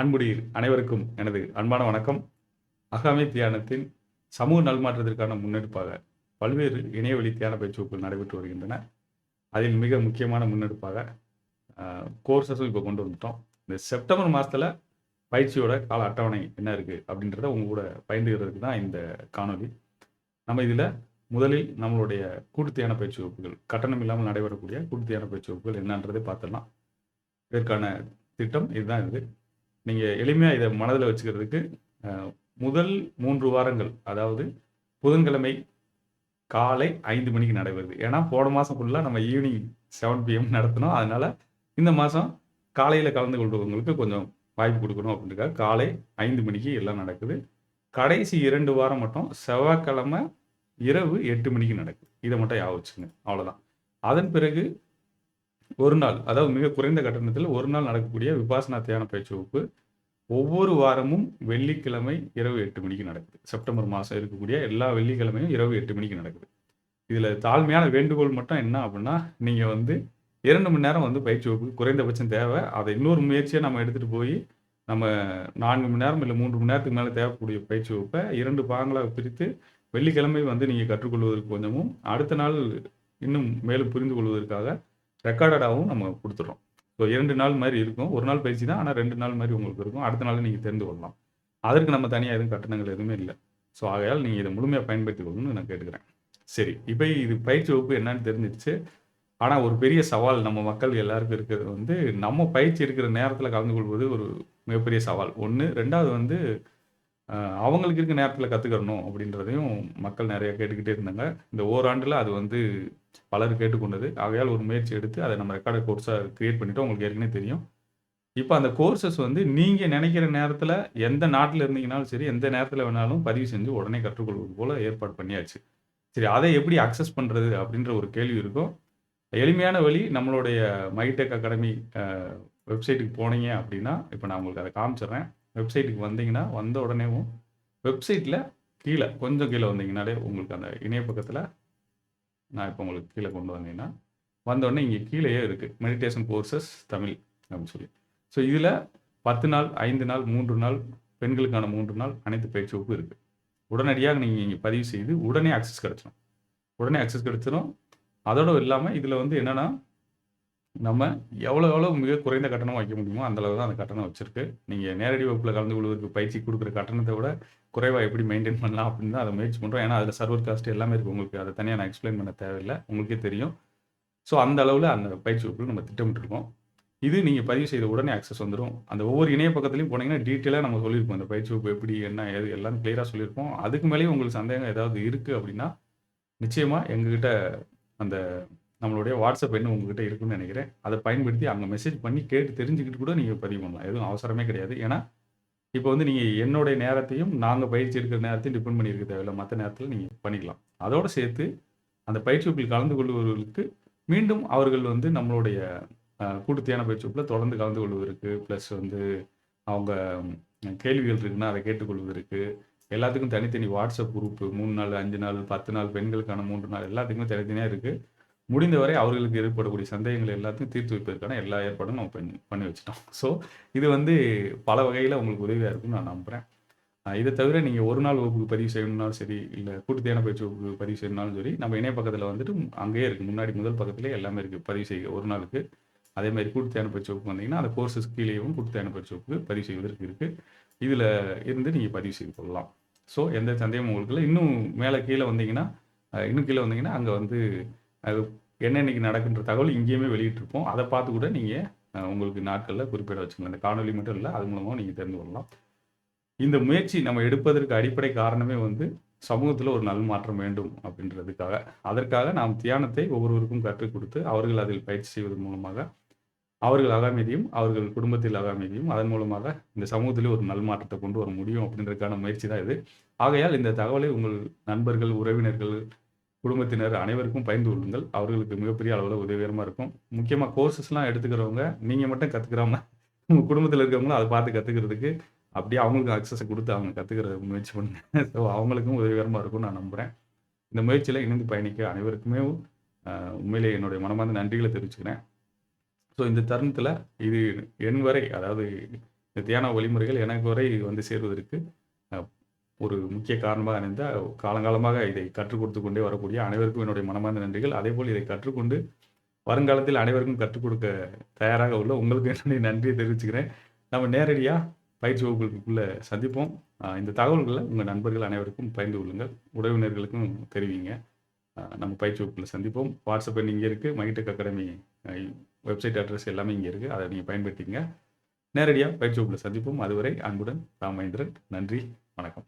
அன்புடைய அனைவருக்கும் எனது அன்பான வணக்கம். அகாமி தியானத்தின் சமூக நல்மாற்றத்திற்கான முன்னெடுப்பாக பல்வேறு இணையவழி தியான பயிற்சி வகுப்புகள் நடைபெற்று வருகின்றன. அதில் மிக முக்கியமான முன்னெடுப்பாக கோர்சஸும் இப்போ கொண்டு வந்துட்டோம். இந்த செப்டம்பர் மாதத்தில் பயிற்சியோட கால அட்டவணை என்ன இருக்குது அப்படின்றத உங்க கூட பயந்துகிறதுக்கு தான் இந்த காணொளி. நம்ம இதில் முதலில் நம்மளுடைய கூட்டுத்தியான பயிற்சி வகுப்புகள் கட்டணம் இல்லாமல் நடைபெறக்கூடிய கூட்டுத்தியான பயிற்சி வகுப்புகள் என்னன்றதை பார்த்துடலாம். இதற்கான திட்டம் இதுதான் இது. நீங்கள் எளிமையாக இதை மனதில் வச்சுக்கிறதுக்கு முதல் மூன்று வாரங்கள் அதாவது புதன்கிழமை காலை ஐந்து மணிக்கு நடைபெறுது. ஏன்னா போன மாதம் ஃபுல்லாக நம்ம ஈவினிங் செவன் பிஎம் நடத்தினோம். அதனால இந்த மாதம் காலையில் கலந்து கொள்றவங்களுக்கு கொஞ்சம் வாய்ப்பு கொடுக்கணும் அப்படின்றக்காக காலை ஐந்து மணிக்கு எல்லாம் நடக்குது. கடைசி இரண்டு வாரம் மட்டும் செவ்வாய்க்கிழமை இரவு எட்டு மணிக்கு நடக்குது. இதை மட்டும் ஞாபகம் வச்சுங்க அவ்வளோதான் அதன் பிறகு ஒரு நாள் அதாவது மிக குறைந்த கட்டணத்தில் ஒரு நாள் நடக்கக்கூடிய விபாசனா தியான பயிற்சி வகுப்பு ஒவ்வொரு வாரமும் வெள்ளிக்கிழமை இரவு எட்டு மணிக்கு நடக்குது. செப்டம்பர் மாதம் இருக்கக்கூடிய எல்லா வெள்ளிக்கிழமையும் இரவு எட்டு மணிக்கு நடக்குது. இதில் தாழ்மையான வேண்டுகோள் மட்டும் என்ன அப்படின்னா நீங்கள் வந்து இரண்டு மணி நேரம் வந்து பயிற்சி வகுப்பு குறைந்தபட்சம் தேவை. அதை இன்னொரு முயற்சியை நம்ம எடுத்துகிட்டு போய் நம்ம நான்கு மணி நேரம் இல்லை மூன்று மணி நேரத்துக்கு மேலே தேவைக்கூடிய பயிற்சி வகுப்பை இரண்டு பாகங்களாக பிரித்து வெள்ளிக்கிழமை வந்து நீங்கள் கற்றுக்கொள்வதற்கு கொஞ்சமும் அடுத்த நாள் இன்னும் மேலும் புரிந்து கொள்வதற்காக ரெக்கார்டடாகவும் நம்ம கொடுத்துட்றோம். ஸோ இரண்டு நாள் மாதிரி இருக்கும். ஒரு நாள் பயிற்சி தான். ஆனால் ரெண்டு நாள் மாதிரி உங்களுக்கு இருக்கும். அடுத்த நாள் நீங்கள் தெரிந்து கொள்ளலாம். அதற்கு நம்ம தனியாக எதுவும் கட்டணங்கள் எதுவுமே இல்லை. ஸோ ஆகையால் நீங்கள் இதை முழுமையாக பயன்படுத்தி கொள்ளணும்னு நான் கேட்டுக்கிறேன். சரி. இப்போ இது பயிற்சி வகுப்பு என்னன்னு தெரிஞ்சிடுச்சு. ஆனால் ஒரு பெரிய சவால் நம்ம மக்கள் எல்லாருக்கும் இருக்கிறது வந்து நம்ம பயிற்சி இருக்கிற நேரத்தில் கலந்து கொள்வது ஒரு மிகப்பெரிய சவால். ஒன்று ரெண்டாவது வந்து அவங்களுக்கு இருக்க நேரத்தில் கற்றுக்கணும் அப்படின்றதையும் மக்கள் நிறைய கேட்டுக்கிட்டே இருந்தாங்க. இந்த ஓராண்டில் அது வந்து பலர் கேட்டுக்கொண்டது. ஆகையால் ஒரு முயற்சி எடுத்து அதை நம்ம ரெக்கார்டு கோர்ஸாக க்ரியேட் பண்ணிவிட்டு உங்களுக்கு ஏற்கனவே தெரியும். இப்போ அந்த கோர்சஸ் வந்து நீங்கள் நினைக்கிற நேரத்தில் எந்த நாட்டில் இருந்தீங்கனாலும் சரி எந்த நேரத்தில் வேணாலும் பதிவு செஞ்சு உடனே கற்றுக்கொள்வது போல் ஏற்பாடு பண்ணியாச்சு. சரி அதை எப்படி அக்சஸ் பண்ணுறது அப்படின்ற ஒரு கேள்வி இருக்கும். எளிமையான வழி நம்மளுடைய மைடெக் அகாடமி வெப்சைட்டுக்கு போனீங்க அப்படின்னா இப்போ நான் உங்களுக்கு அதை காமிச்சிடுறேன். வெப்சைட்டுக்கு வந்தீங்கன்னா வந்த உடனேவும் வெப்சைட்டில் கீழே கொஞ்சம் கீழே வந்தீங்கனாலே உங்களுக்கு அந்த இணையப்பக்கத்தில் நான் இப்போ உங்களுக்கு கீழே கொண்டு வந்தீங்கன்னா வந்த உடனே இங்கே கீழேயே இருக்குது மெடிடேஷன் கோர்சஸ் தமிழ் அப்படின்னு சொல்லி. ஸோ இதில் பத்து நாள் ஐந்து நாள் மூன்று நாள் பெண்களுக்கான மூன்று நாள் அனைத்து பயிற்சி வகுப்பு இருக்குது உடனடியாக நீங்கள் இங்கே பதிவு செய்து உடனே அக்சஸ் கிடச்சிடும் உடனே அக்சஸ் கிடச்சிடும் அதோடு இல்லாமல் இதில் வந்து என்னென்னா நம்ம எவ்வளோ எவ்வளோ மிக குறைந்த கட்டணம் வைக்க முடியுமோ அந்த அளவு தான் அந்த கட்டணம் வச்சிருக்கு. நீங்கள் நேரடி வகுப்பில் கலந்து கொள்வதற்கு பயிற்சி கொடுக்குற கட்டணத்தை விட குறைவாக எப்படி மெயின்டைன் பண்ணலாம் அப்படின்னு தான் அதை முயற்சி பண்ணுறோம் ஏன்னா அதில் சர்வர் காஸ்ட் எல்லாமே இருக்குது உங்களுக்கு. அதை தனியாக நான் எக்ஸ்பிளைன் பண்ண தேவையில்லை. உங்களுக்கே தெரியும். ஸோ அந்த அளவில் அந்த பயிற்சி வகுப்பில் நம்ம திட்டமிட்டிருக்கோம். இது நீங்கள் பதிவு செய்த உடனே அக்சஸ் வந்துடும் அந்த ஒவ்வொரு இணைய பக்கத்துலையும் போனீங்கன்னா டீட்டெயிலாக நம்ம சொல்லியிருப்போம். அந்த பயிற்சி வகுப்பு எப்படி என்ன ஏது எல்லாம் கிளியராக சொல்லியிருப்போம். அதுக்கு மேலேயும் உங்களுக்கு சந்தேகம் ஏதாவது இருக்குது அப்படின்னா நிச்சயமாக எங்ககிட்ட அந்த நம்மளுடைய வாட்ஸ்அப் எண் உங்ககிட்ட இருக்குன்னு நினைக்கிறேன். அதை பயன்படுத்தி அங்கே மெசேஜ் பண்ணி கேட்டு தெரிஞ்சுக்கிட்டு கூட நீங்கள் பதிவு பண்ணலாம். எதுவும் அவசரமே கிடையாது. ஏன்னா இப்போ வந்து நீங்கள் என்னுடைய நேரத்தையும் நாங்கள் பயிற்சி எடுக்கிற நேரத்தையும் டிபெண்ட் பண்ணியிருக்க தேவையில்லை. மற்ற நேரத்தில் நீங்கள் பண்ணிக்கலாம். அதோடு சேர்த்து அந்த பயிற்சி வகுப்பில் கலந்து கொள்பவர்களுக்கு மீண்டும் அவர்கள் வந்து நம்மளுடைய அஹ், கூட்டுத்தியான பயிற்சி வகுப்பில் தொடர்ந்து கலந்து கொள்வதற்கு ப்ளஸ் வந்து அவங்க கேள்விகள் இருக்குன்னா அதை கேட்டுக்கொள்வதற்கு எல்லாத்துக்கும் தனித்தனி வாட்ஸ்அப் குரூப்பு மூணு நாள் அஞ்சு நாள் பத்து நாள் பெண்களுக்கான மூன்று நாள் எல்லாத்துக்குமே தனித்தனியாக இருக்குது முடிந்தவரை அவர்களுக்கு ஏற்படக்கூடிய சந்தேகங்கள் எல்லாத்தையும் தீர்த்து வைப்பதற்கான எல்லா ஏற்பாடும் நம்ம பண்ணி பண்ணி வச்சிட்டோம். ஸோ இது வந்து பல வகையில் உங்களுக்கு உதவியாக இருக்கும்னு நான் நம்புகிறேன் இதை தவிர நீங்கள் ஒரு நாள் வகுப்புக்கு பதிவு செய்யணும்னாலும் சரி இல்லை கூட்டுத்தேன பயிற்சி வகுப்புக்கு பதிவு செய்யணும்னாலும் சரி நம்ம இணைய பக்கத்தில் வந்துட்டு அங்கேயே இருக்குது முன்னாடி முதல் பக்கத்துலேயே எல்லாமே இருக்குது பதிவு செய்ய ஒரு நாளுக்கு. அதே மாதிரி கூட்டுத்தேன பயிற்சி வகுப்பு வந்தீங்கன்னா அந்த கோர்ஸஸ் கீழேயும் கூட்டுத்தேன பயிற்சி வகுப்புக்கு பதிவு செய்வதற்கு இருக்குது இதில் இருந்து நீங்கள் பதிவு செய்து கொள்ளலாம். ஸோ எந்த சந்தேகமும் உங்களுக்கு இல்லை. இன்னும் மேலே கீழே வந்தீங்கன்னா இன்னும் கீழே வந்தீங்கன்னா அங்கே வந்து அது என்னென்னைக்கு நடக்குன்ற தகவல் இங்கேயுமே வெளியிட்டிருப்போம். அதை பார்த்து கூட நீங்கள் உங்களுக்கு நாட்களில் குறிப்பிட வச்சுக்கலாம் இந்த காணொலி மட்டும் இல்லை அது மூலமாக நீங்கள் தெரிந்து கொள்ளலாம். இந்த முயற்சி நம்ம எடுப்பதற்கு அடிப்படை காரணமே வந்து சமூகத்தில் ஒரு நல் மாற்றம் வேண்டும் அப்படின்றதுக்காக. அதற்காக நாம் தியானத்தை ஒவ்வொருவருக்கும் கற்றுக் கொடுத்து அவர்கள் அதில் பயிற்சி செய்வதன் மூலமாக அவர்கள் அகாமதியும் அவர்கள் குடும்பத்தில் அகாமதியும் அதன் மூலமாக இந்த சமூகத்திலே ஒரு நல் மாற்றத்தை கொண்டு வர முடியும் அப்படின்றதுக்கான முயற்சி தான் இது. ஆகையால் இந்த தகவலை உங்கள் நண்பர்கள் உறவினர்கள் குடும்பத்தினர் அனைவருக்கும் பயந்து கொள்ளுங்கள். அவர்களுக்கு மிகப்பெரிய அளவில் உதவிகரமாக இருக்கும். முக்கியமாக கோர்சஸ்லாம் எடுத்துக்கிறவங்க நீங்கள் மட்டும் கற்றுக்கிறாம உங்கள் குடும்பத்தில் இருக்கிறவங்களும் அதை பார்த்து கற்றுக்கிறதுக்கு அப்படியே அவங்களுக்கு அக்சஸை கொடுத்து அவங்க கற்றுக்கிற முயற்சி பண்ணுங்க. ஸோ அவங்களுக்கும் உதவிகரமாக இருக்கும்னு நான் நம்புகிறேன் இந்த முயற்சியில் இணைந்து பயணிக்க அனைவருக்குமே உண்மையிலேயே உண்மையிலே என்னுடைய மனமார்ந்த நன்றிகளை தெரிவிச்சுக்கிறேன். ஸோ இந்த தருணத்தில் இது என் வரை அதாவது இந்த தியான வழிமுறைகள் எனக்கு வரை வந்து சேருவதற்கு ஒரு முக்கிய காரணமாக அமைந்த காலங்காலமாக இதை கற்றுக் கொடுத்து கொண்டே வரக்கூடிய அனைவருக்கும் என்னுடைய மனமார்ந்த நன்றிகள். அதேபோல் இதை கற்றுக்கொண்டு வருங்காலத்தில் அனைவருக்கும் கற்றுக் கொடுக்க தயாராக உள்ள உங்களுக்கு என்னுடைய நன்றியை தெரிவிச்சுக்கிறேன். நம்ம நேரடியாக பயிற்சி வகுப்புகளுக்குள்ளே சந்திப்போம். இந்த தகவல்களை உங்கள் நண்பர்கள் அனைவருக்கும் பகிர்ந்து கொள்ளுங்கள். உறவினர்களுக்கும் தெரிவிங்க. நம்ம பயிற்சி வகுப்பில் சந்திப்போம். வாட்ஸ்அப் எண் இருக்குது இருக்கு. மைடெக் அகாடமி வெப்சைட் அட்ரஸ் எல்லாமே இங்கே இருக்குது அதை நீங்கள் பயன்படுத்திங்க நேரடியாக பயிற்சி வகுப்பில் சந்திப்போம். அதுவரை அன்புடன் ராமேந்திரன். நன்றி. வணக்கம்.